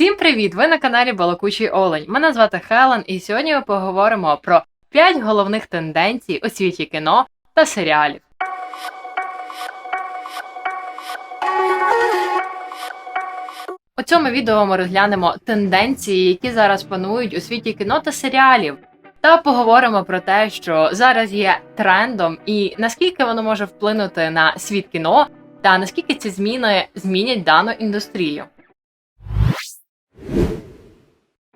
Всім привіт! Ви на каналі Балакучий Олень. Мене звати Хелен, і сьогодні ми поговоримо про 5 головних тенденцій у світі кіно та серіалів. У цьому відео ми розглянемо тенденції, які зараз панують у світі кіно та серіалів, та поговоримо про те, що зараз є трендом, і наскільки воно може вплинути на світ кіно, та наскільки ці зміни змінять дану індустрію.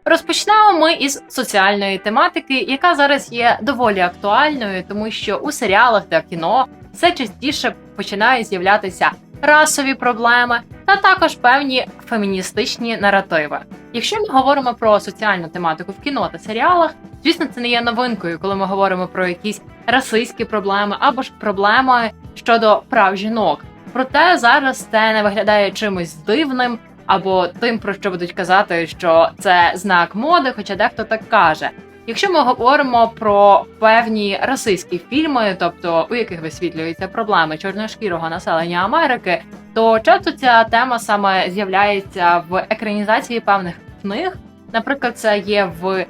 Розпочнемо ми із соціальної тематики, яка зараз є доволі актуальною, тому що у серіалах та кіно все частіше починають з'являтися расові проблеми та також певні феміністичні наративи. Якщо ми говоримо про соціальну тематику в кіно та серіалах, звісно, це не є новинкою, коли ми говоримо про якісь расистські проблеми або ж проблеми щодо прав жінок. Проте зараз це не виглядає чимось дивним або тим, про що будуть казати, що це знак моди, хоча дехто так каже. Якщо ми говоримо про певні расистські фільми, тобто у яких висвітлюються проблеми чорношкірого населення Америки, то часто ця тема саме з'являється в екранізації певних книг. Наприклад, це є в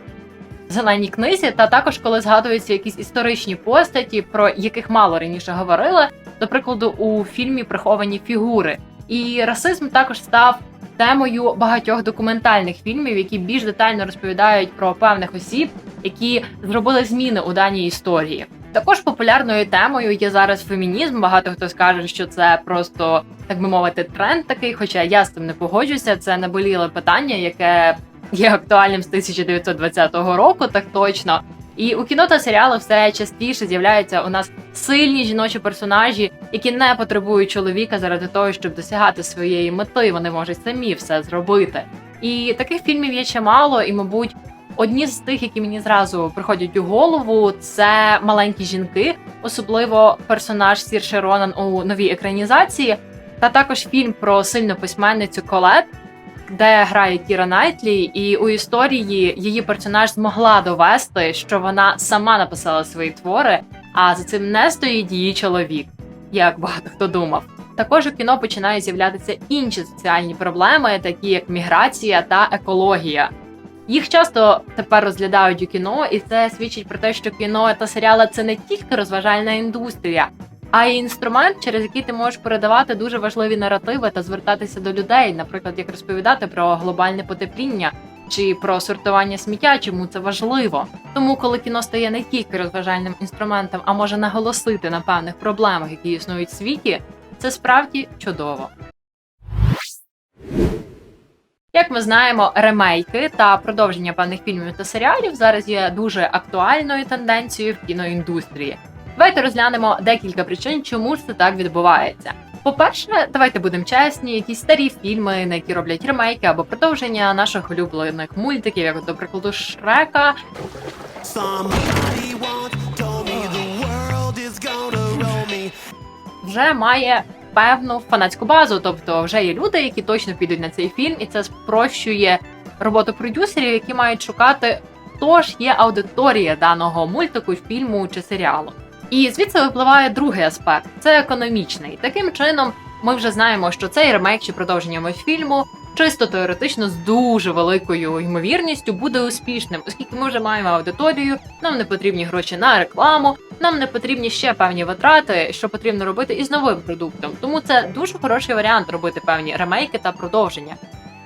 зеленій книзі, та також коли згадуються якісь історичні постаті, про яких мало раніше говорили, до прикладу, у фільмі Приховані фігури. І расизм також став темою багатьох документальних фільмів, які більш детально розповідають про певних осіб, які зробили зміни у даній історії. Також популярною темою є зараз фемінізм. Багато хто скаже, що це просто так би мовити тренд такий. Хоча я з цим не погоджуся. Це наболіле питання, яке є актуальним з 1920 року, так точно. І у кіно та серіалах все частіше з'являються у нас сильні жіночі персонажі, які не потребують чоловіка заради того, щоб досягати своєї мети. Вони можуть самі все зробити. І таких фільмів є чимало, і, мабуть, одні з тих, які мені зразу приходять у голову, це маленькі жінки, особливо персонаж Сірши Ронан у новій екранізації, та також фільм про сильну письменницю Колет де грає Кіра Найтлі, і у історії її персонаж змогла довести, що вона сама написала свої твори, а за цим не стоїть її чоловік, як багато хто думав. Також у кіно починають з'являтися інші соціальні проблеми, такі як міграція та екологія. Їх часто тепер розглядають у кіно, і це свідчить про те, що кіно та серіали це не тільки розважальна індустрія, а й інструмент, через який ти можеш передавати дуже важливі наративи та звертатися до людей, наприклад, як розповідати про глобальне потепління чи про сортування сміття, чому це важливо. Тому, коли кіно стає не тільки розважальним інструментом, а може наголосити на певних проблемах, які існують в світі, це справді чудово. Як ми знаємо, ремейки та продовження певних фільмів та серіалів зараз є дуже актуальною тенденцією в кіноіндустрії. Давайте розглянемо декілька причин, чому ж це так відбувається. По-перше, давайте будемо чесні, якісь старі фільми, на які роблять ремейки або продовження наших улюблених мультиків, як, до прикладу, Шрека. Вже має певну фанатську базу, тобто вже є люди, які точно підуть на цей фільм, і це спрощує роботу продюсерів, які мають шукати, хто ж є аудиторія даного мультику, фільму чи серіалу. І звідси випливає другий аспект це економічний. Таким чином, ми вже знаємо, що цей ремейк чи продовження мультфільму чисто теоретично з дуже великою ймовірністю буде успішним, оскільки ми вже маємо аудиторію, нам не потрібні гроші на рекламу, нам не потрібні ще певні витрати, що потрібно робити із новим продуктом. Тому це дуже хороший варіант робити певні ремейки та продовження.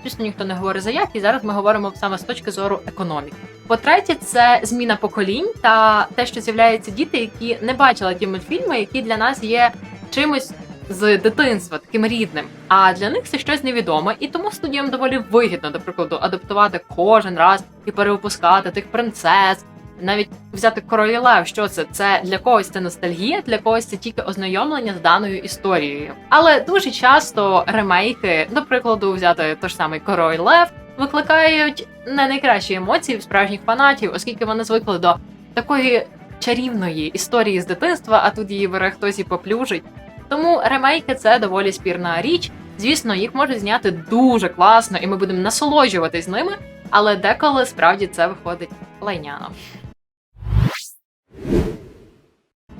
Звісно, ніхто не говорить за як, і зараз ми говоримо саме з точки зору економіки. По-третє, це зміна поколінь та те, що з'являються діти, які не бачили ті мультфільми, які для нас є чимось з дитинства, таким рідним. А для них це щось невідоме, і тому студіям доволі вигідно, до прикладу, адаптувати кожен раз і перевипускати тих принцес. Навіть взяти королі Лев, що це? Це для когось це ностальгія, для когось це тільки ознайомлення з даною історією. Але дуже часто ремейки, до прикладу, взяти той ж самий король Лев, викликають не найкращі емоції в справжніх фанатів, оскільки вони звикли до такої чарівної історії з дитинства, а тут її бере хтось і поплюжить. Тому ремейки це доволі спірна річ. Звісно, їх можуть зняти дуже класно, і ми будемо насолоджуватись ними, але деколи справді це виходить лайняно.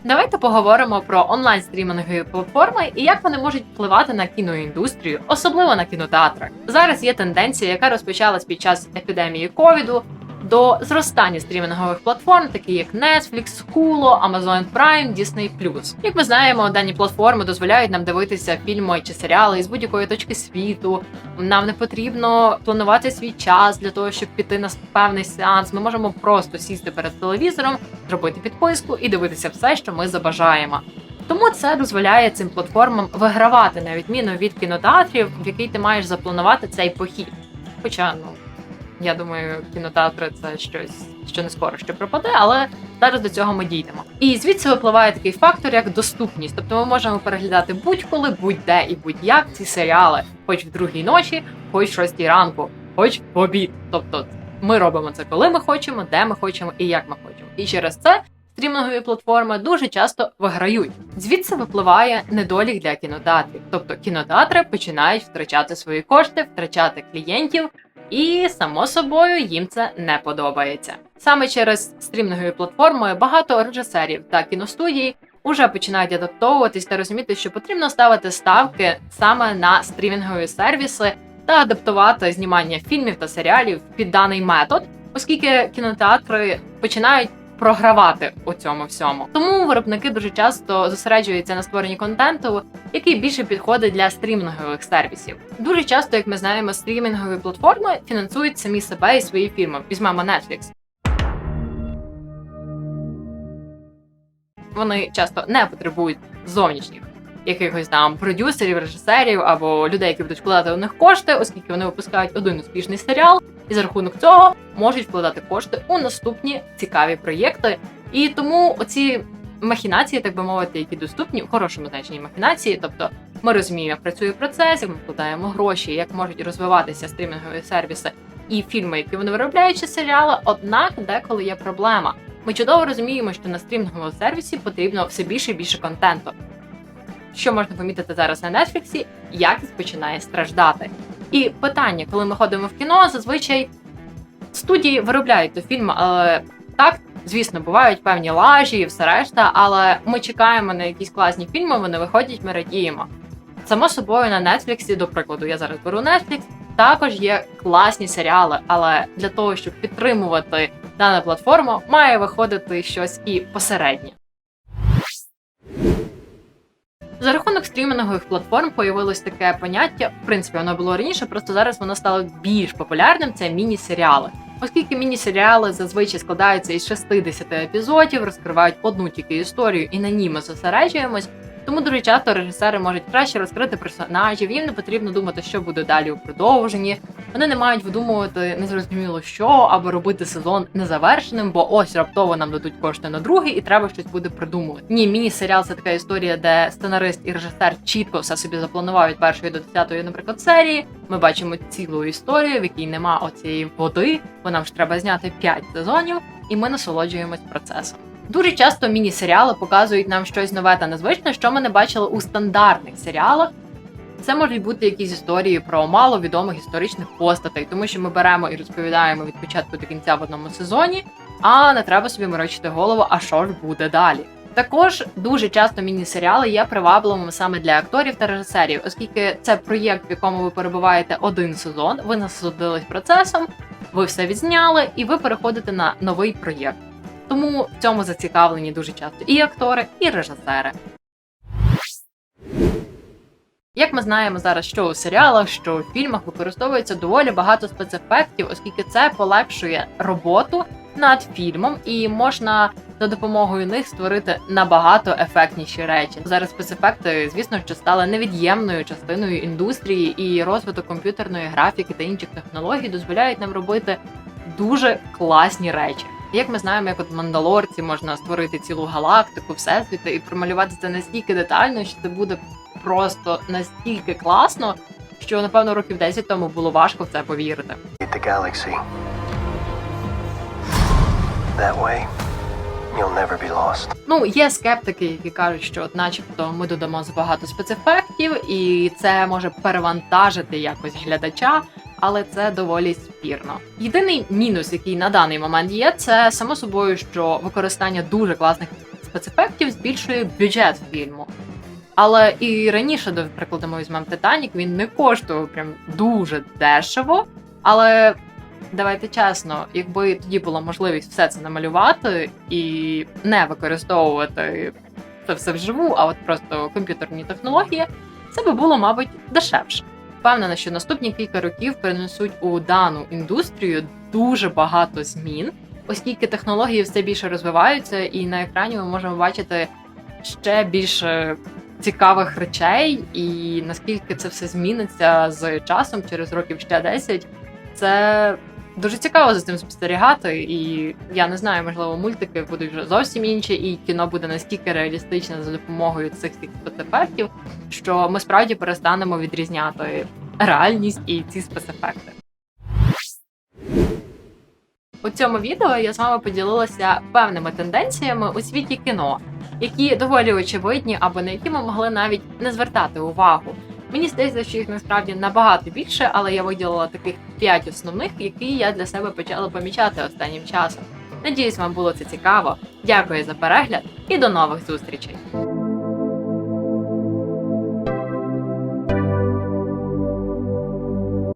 Давайте поговоримо про онлайн стрімінгові платформи і як вони можуть впливати на кіноіндустрію, особливо на кінотеатрах. Зараз є тенденція, яка розпочалась під час епідемії ковіду. До зростання стрімінгових платформ, такі як Netflix, Hulu, Amazon Prime, Disney+. Як ми знаємо, дані платформи дозволяють нам дивитися фільми чи серіали із будь-якої точки світу. Нам не потрібно планувати свій час для того, щоб піти на певний сеанс. Ми можемо просто сісти перед телевізором, зробити підписку і дивитися все, що ми забажаємо. Тому це дозволяє цим платформам вигравати на відміну від кінотеатрів, в який ти маєш запланувати цей похід. Хоча, ну я думаю, кінотеатри це щось, що не скоро ще пропаде, але зараз до цього ми дійдемо. І звідси випливає такий фактор, як доступність. Тобто ми можемо переглядати будь-коли, будь-де і будь-як ці серіали, хоч в другій ночі, хоч в шостій ранку, хоч в обід. Тобто ми робимо це, коли ми хочемо, де ми хочемо і як ми хочемо. І через це стрімінгові платформи дуже часто виграють. Звідси випливає недолік для кінотеатрів. Тобто кінотеатри починають втрачати свої кошти, втрачати клієнтів. І само собою їм це не подобається. Саме через стрімінгові платформи багато режисерів та кіностудій уже починають адаптовуватись та розуміти, що потрібно ставити ставки саме на стрімінгові сервіси та адаптувати знімання фільмів та серіалів під даний метод, оскільки кінотеатри починають програвати у цьому всьому. Тому виробники дуже часто зосереджуються на створенні контенту, який більше підходить для стрімінгових сервісів. Дуже часто, як ми знаємо, стрімінгові платформи фінансують самі себе і свої фільми. Візьмемо Netflix. Вони часто не потребують зовнішніх якихось там продюсерів, режисерів або людей, які будуть вкладати у них кошти, оскільки вони випускають один успішний серіал, і за рахунок цього можуть вкладати кошти у наступні цікаві проєкти. І тому оці махінації, так би мовити, які доступні в хорошому значенні махінації, тобто ми розуміємо, як працює процес, як ми вкладаємо гроші, як можуть розвиватися стрімінгові сервіси і фільми, які вони виробляють, чи серіали. Однак деколи є проблема. Ми чудово розуміємо, що на стрімінговому сервісі потрібно все більше і більше контенту. Що можна помітити зараз на Нетфліксі, якість починає страждати. І питання, коли ми ходимо в кіно, зазвичай студії виробляють то фільм, але так, звісно, бувають певні лажі і все решта, але ми чекаємо на якісь класні фільми, вони виходять, ми радіємо. Само собою на Нетфліксі, до прикладу, я зараз беру Netflix, також є класні серіали, але для того, щоб підтримувати дану платформу, має виходити щось і посереднє. За рахунок стрімінгових платформ появилось таке поняття. В принципі, воно було раніше, просто зараз воно стало більш популярним. Це міні-серіали. Оскільки міні-серіали зазвичай складаються із 60 епізодів, розкривають одну тільки історію, і на ній ми зосереджуємось. Тому дуже часто режисери можуть краще розкрити персонажів. Їм не потрібно думати, що буде далі у продовженні. Вони не мають видумувати незрозуміло що або робити сезон незавершеним, бо ось раптово нам дадуть кошти на другий, і треба щось буде придумувати. Ні, міні-серіал це така історія, де сценарист і режисер чітко все собі запланував від першої до десятої, наприклад, серії. Ми бачимо цілу історію, в якій нема оцієї води, бо нам ж треба зняти 5 сезонів, і ми насолоджуємось процесом. Дуже часто міні-серіали показують нам щось нове та незвичне, що ми не бачили у стандартних серіалах. Це можуть бути якісь історії про маловідомих історичних постатей, тому що ми беремо і розповідаємо від початку до кінця в одному сезоні, а не треба собі морочити голову, а що ж буде далі. Також дуже часто міні-серіали є привабливими саме для акторів та режисерів, оскільки це проєкт, в якому ви перебуваєте один сезон, ви насолодились процесом, ви все відзняли, і ви переходите на новий проєкт. Тому в цьому зацікавлені дуже часто і актори, і режисери. Як ми знаємо зараз, що у серіалах, що у фільмах використовується доволі багато спецефектів, оскільки це полегшує роботу над фільмом, і можна за допомогою них створити набагато ефектніші речі. Зараз спецефекти, звісно, що стали невід'ємною частиною індустрії, і розвиток комп'ютерної графіки та інших технологій дозволяють нам робити дуже класні речі. Як ми знаємо, як от Мандалорці можна створити цілу галактику, всесвіти і промалювати це настільки детально, що це буде просто настільки класно, що напевно років 10 тому було важко в це повірити. the galaxy. That way, you'll never be lost. Ну, є скептики, які кажуть, що, от, начебто, ми додамо забагато спецефектів, і це може перевантажити якось глядача, але це доволі спірно. Єдиний мінус, який на даний момент є, це само собою, що використання дуже класних спецефектів збільшує бюджет фільму. Але і раніше, до прикладу, ми візьмемо Титанік, він не коштував прям дуже дешево. Але давайте чесно, якби тоді була можливість все це намалювати і не використовувати це все вживу, а от просто комп'ютерні технології, це би було, мабуть, дешевше. Впевнена, що наступні кілька років принесуть у дану індустрію дуже багато змін, оскільки технології все більше розвиваються, і на екрані ми можемо бачити ще більше цікавих речей, і наскільки це все зміниться з часом, через років ще 10, це дуже цікаво за цим спостерігати. І я не знаю, можливо, мультики будуть вже зовсім інші, і кіно буде настільки реалістичне за допомогою цих всіх спецефектів, що ми справді перестанемо відрізняти реальність і ці спецефекти. У цьому відео я з вами поділилася певними тенденціями у світі кіно, які доволі очевидні або на які ми могли навіть не звертати увагу. Мені здається, що їх насправді набагато більше, але я виділила таких п'ять основних, які я для себе почала помічати останнім часом. Надіюсь, вам було це цікаво. Дякую за перегляд і до нових зустрічей!